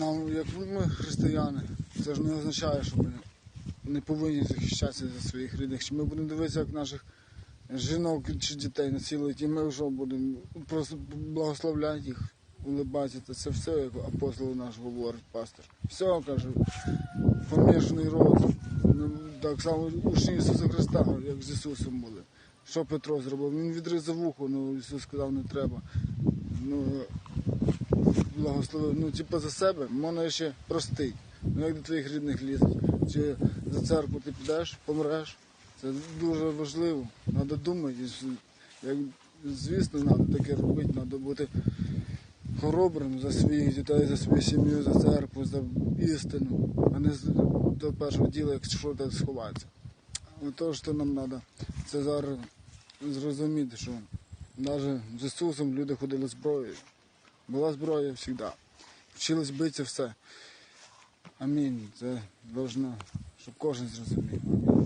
Нам, як ми християни, це ж не означає, що ми не повинні захищатися за своїх рідних. Чи ми будемо дивитися, як наших жінок чи дітей насилують, і ми вже будемо просто благословляти їх, улибатися. Це все, як апостол наш говорить, пастор. Все, каже, помішаний розум. Ну, так само учні Ісуса Христа, як з Ісусом були. Що Петро зробив? Він відрізав вухо, ну Ісус сказав, не треба. Ну, благословив. Ну, типу за себе можна ще простий. Ну, як до твоїх рідних лізуть. Чи за церкву ти підеш, помреш. Це дуже важливо. Треба думати. Як, звісно, треба таке робити, треба бути хоробрим за своїх дітей, за свою сім'ю, за церкву, за істину, а не до першого діла, якщо так сховатися. То, що нам треба, це зараз зрозуміти, що навіть з Ісусом люди ходили зброєю. Була зброя завжди. Вчились битися все. Амінь. Це должно, щоб кожен зрозумів.